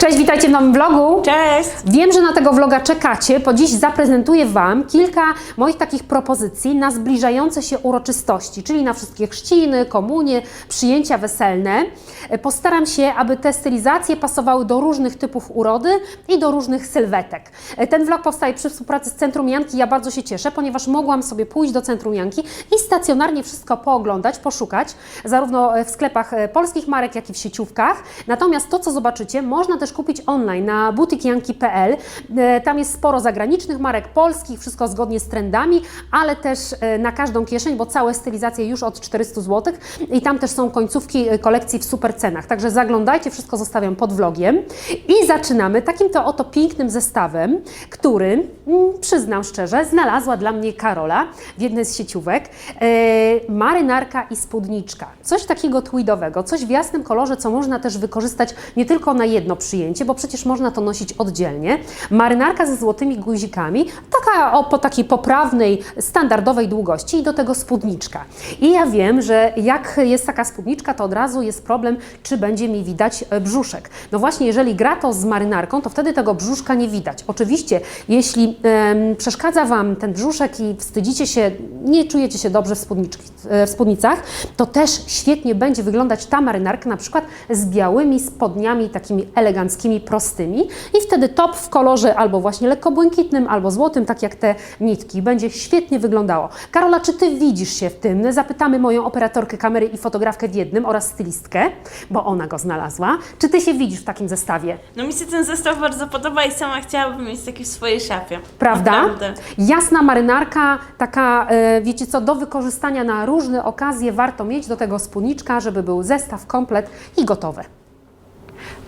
Cześć, witajcie w nowym vlogu. Cześć! Wiem, że na tego vloga czekacie, bo dziś zaprezentuję Wam kilka moich takich propozycji na zbliżające się uroczystości, czyli na wszystkie chrzciny, komunie, przyjęcia weselne. Postaram się, aby te stylizacje pasowały do różnych typów urody i do różnych sylwetek. Ten vlog powstaje przy współpracy z Centrum Janki. Ja bardzo się cieszę, ponieważ mogłam sobie pójść do Centrum Janki i stacjonarnie wszystko pooglądać, poszukać, zarówno w sklepach polskich marek, jak i w sieciówkach. Natomiast to, co zobaczycie, można też kupić online na butikjanki.pl. E, Tam jest sporo zagranicznych marek, polskich, wszystko zgodnie z trendami, ale też e, na każdą kieszeń, bo całe stylizacje już od 400 zł i tam też są końcówki e, kolekcji w super cenach. Także zaglądajcie, wszystko zostawiam pod vlogiem. I zaczynamy takim to oto pięknym zestawem, który, mm, przyznam szczerze, znalazła dla mnie Karola w jednej z sieciówek. Marynarka i spódniczka. Coś takiego tweedowego, coś w jasnym kolorze, co można też wykorzystać nie tylko na jedno przyjęcie, bo przecież można to nosić oddzielnie. Marynarka ze złotymi guzikami, taka o po takiej poprawnej, standardowej długości i do tego spódniczka. I ja wiem, że jak jest taka spódniczka, to od razu jest problem, czy będzie mi widać e, brzuszek. No właśnie, jeżeli gra to z marynarką, to wtedy tego brzuszka nie widać. Oczywiście, jeśli em, przeszkadza Wam ten brzuszek i wstydzicie się, nie czujecie się dobrze w, e, w spódnicach, to też świetnie będzie wyglądać ta marynarka na przykład z białymi spodniami takimi eleganckimi, prostymi i wtedy top w kolorze albo właśnie lekko błękitnym, albo złotym, tak jak te nitki. Będzie świetnie wyglądało. Karola, czy Ty widzisz się w tym? Zapytamy moją operatorkę kamery i fotografkę w jednym oraz stylistkę, bo ona go znalazła. Czy Ty się widzisz w takim zestawie? No mi się ten zestaw bardzo podoba i sama chciałabym mieć taki w swojej szafie. Prawda? Naprawdę. Jasna marynarka, taka, e, wiecie co, do wykorzystania na różne okazje warto mieć do tego spódniczka, żeby był zestaw, komplet i gotowe.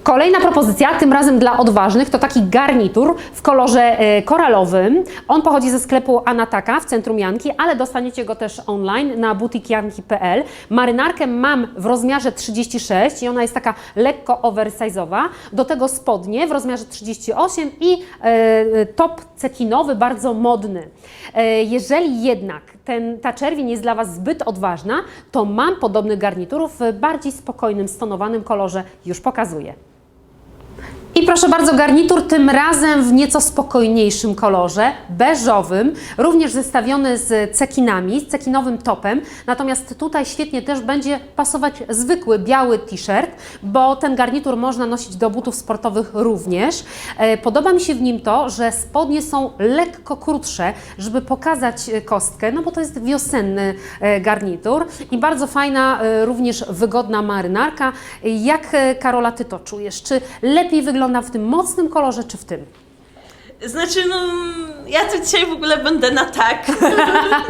Kolejna propozycja, tym razem dla odważnych, to taki garnitur w kolorze e, koralowym. On pochodzi ze sklepu Anataka w centrum Janki, ale dostaniecie go też online na butikjanki.pl. Marynarkę mam w rozmiarze 36 i ona jest taka lekko oversize'owa. Do tego spodnie w rozmiarze 38 i e, top cekinowy, bardzo modny. E, jeżeli jednak ten, ta czerwień jest dla Was zbyt odważna, to mam podobny garnitur w bardziej spokojnym, stonowanym kolorze. Już pokazuję. Proszę bardzo, garnitur tym razem w nieco spokojniejszym kolorze, beżowym, również zestawiony z cekinami, z cekinowym topem. Natomiast tutaj świetnie też będzie pasować zwykły biały t-shirt, bo ten garnitur można nosić do butów sportowych również. E, Podoba mi się w nim to, że spodnie są lekko krótsze, żeby pokazać e, kostkę, no bo to jest wiosenny e, garnitur i bardzo fajna, również wygodna marynarka. Jak Karola, Ty to czujesz? Czy lepiej wygląda w tym mocnym kolorze, czy w tym? Znaczy, no, ja tu dzisiaj w ogóle będę na tak.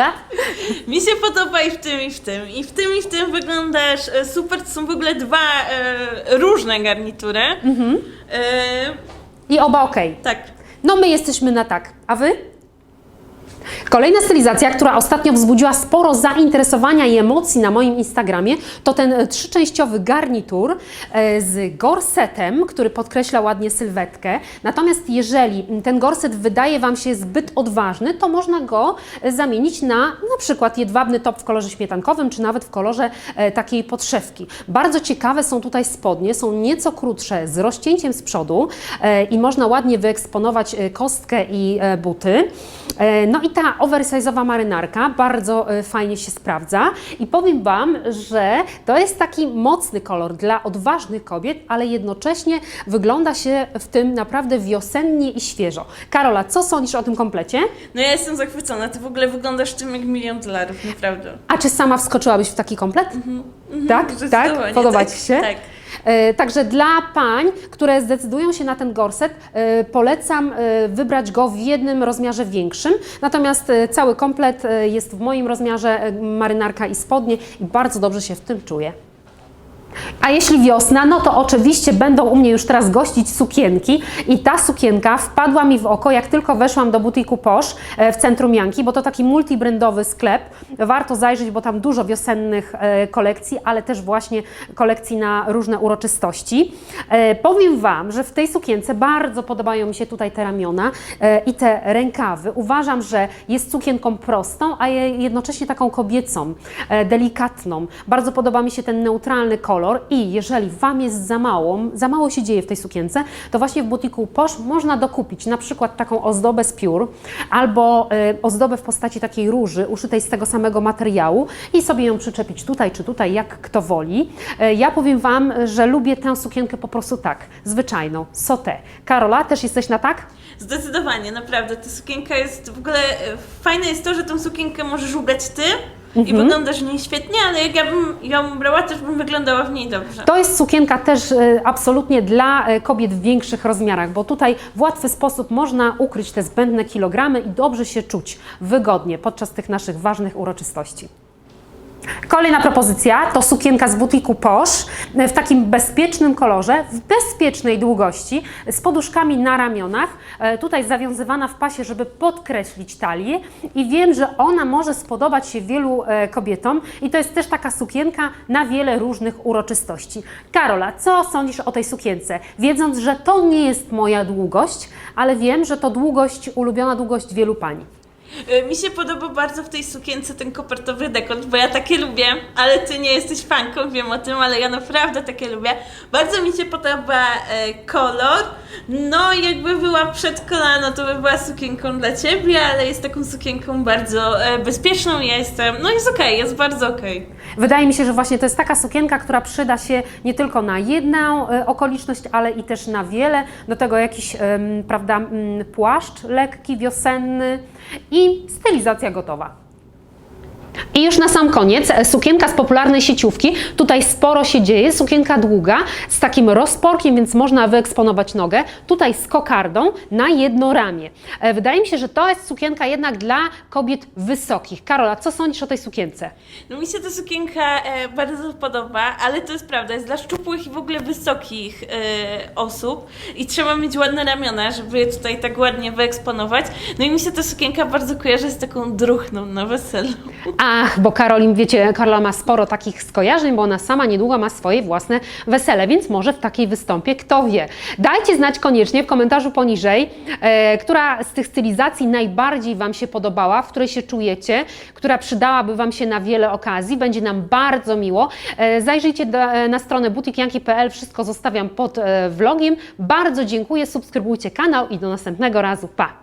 mi się podoba i w tym, i w tym. I w tym, i w tym wyglądasz e, super. To są w ogóle dwa e, różne garnitury. Mhm. E, I oba ok. tak. No my jesteśmy na tak, a Wy? Kolejna stylizacja, która ostatnio wzbudziła sporo zainteresowania i emocji na moim Instagramie, to ten e, trzyczęściowy garnitur e, z gorsetem, który podkreśla ładnie sylwetkę. Natomiast jeżeli ten gorset wydaje Wam się zbyt odważny, to można go e, zamienić na na przykład jedwabny top w kolorze śmietankowym, czy nawet w kolorze takiej podszewki. Bardzo ciekawe są tutaj spodnie, są nieco krótsze, z rozcięciem z przodu i można ładnie wyeksponować kostkę i buty. No i ta oversize'owa marynarka bardzo e, fajnie się sprawdza i powiem Wam, że to jest taki mocny kolor dla odważnych kobiet, ale jednocześnie wygląda się w tym naprawdę wiosennie i świeżo. Karola, co sądzisz o tym komplecie? No ja jestem zachwycona. Ty w ogóle wyglądasz w tym jak milion dolarów, naprawdę. A czy sama wskoczyłabyś w taki komplet? Tak, tak? Zdecydowanie, Podoba tak, Ci się? tak. E, Także dla pań, które zdecydują się na ten gorset, e, polecam e, wybrać go w jednym rozmiarze większym. Natomiast cały komplet jest w moim rozmiarze marynarka i spodnie i bardzo dobrze się w tym czuję. A jeśli wiosna, no to oczywiście będą u mnie już teraz gościć sukienki i ta sukienka wpadła mi w oko, jak tylko weszłam do butiku Posz e, w centrum Janki, bo to taki multibrandowy sklep. Warto zajrzeć, bo tam dużo wiosennych e, kolekcji, ale też właśnie kolekcji na różne uroczystości. E, Powiem Wam, że w tej sukience bardzo podobają mi się tutaj te ramiona i te rękawy. Uważam, że jest sukienką prostą, a je- jednocześnie taką kobiecą, delikatną. Bardzo podoba mi się ten neutralny kolor. Kolor i jeżeli Wam jest za mało, za mało się dzieje w tej sukience, to właśnie w butiku Posz można dokupić na przykład taką ozdobę z piór albo e, ozdobę w postaci takiej róży uszytej z tego samego materiału i sobie ją przyczepić tutaj czy tutaj, jak kto woli. E, ja powiem Wam, że lubię tę sukienkę po prostu tak, zwyczajną, sotę. Karola, też jesteś na tak? Zdecydowanie, naprawdę. Ta sukienka jest w ogóle. e, Fajne jest to, że tą sukienkę możesz ubrać ty i wyglądasz w niej świetnie, ale jak ja bym ją brała, też bym wyglądała w niej dobrze. To jest sukienka też e, absolutnie dla e, kobiet w większych rozmiarach, bo tutaj w łatwy sposób można ukryć te zbędne kilogramy i dobrze się czuć wygodnie podczas tych naszych ważnych uroczystości. Kolejna propozycja to sukienka z butiku Posh w takim bezpiecznym kolorze, w bezpiecznej długości, z poduszkami na ramionach, e, tutaj zawiązywana w pasie, żeby podkreślić talię i wiem, że ona może spodobać się wielu e, kobietom i to jest też taka sukienka na wiele różnych uroczystości. Karola, co sądzisz o tej sukience? Wiedząc, że to nie jest moja długość, ale wiem, że to długość, ulubiona długość wielu pani. E, Mi się podoba bardzo w tej sukience ten kopertowy dekolt, bo ja takie lubię, ale ty nie jesteś fanką, wiem o tym, ale ja naprawdę takie lubię. Bardzo mi się podoba e, kolor. No, jakby była przed kolano, to by była sukienką dla ciebie, ale jest taką sukienką bardzo e, bezpieczną. Ja jestem, no jest okej, jest bardzo okej. Wydaje mi się, że właśnie to jest taka sukienka, która przyda się nie tylko na jedną okoliczność, ale i też na wiele. Do tego jakiś, prawda, płaszcz lekki, wiosenny i stylizacja gotowa. I już na sam koniec e, sukienka z popularnej sieciówki. Tutaj sporo się dzieje. Sukienka długa z takim rozporkiem, więc można wyeksponować nogę. Tutaj z kokardą na jedno ramię. E, Wydaje mi się, że to jest sukienka jednak dla kobiet wysokich. Karola, co sądzisz o tej sukience? No mi się ta sukienka e, bardzo podoba, ale to jest prawda, jest dla szczupłych i w ogóle wysokich osób i trzeba mieć ładne ramiona, żeby je tutaj tak ładnie wyeksponować. No i mi się ta sukienka bardzo kojarzy z taką druchną na weselu. Ach, bo Karolin, wiecie, Karola ma sporo takich skojarzeń, bo ona sama niedługo ma swoje własne wesele, więc może w takiej wystąpie, kto wie. Dajcie znać koniecznie w komentarzu poniżej, e, która z tych stylizacji najbardziej Wam się podobała, w której się czujecie, która przydałaby Wam się na wiele okazji. Będzie nam bardzo miło. E, zajrzyjcie do, e, na stronę butikianki.pl, wszystko zostawiam pod e, vlogiem. Bardzo dziękuję, subskrybujcie kanał i do następnego razu. Pa!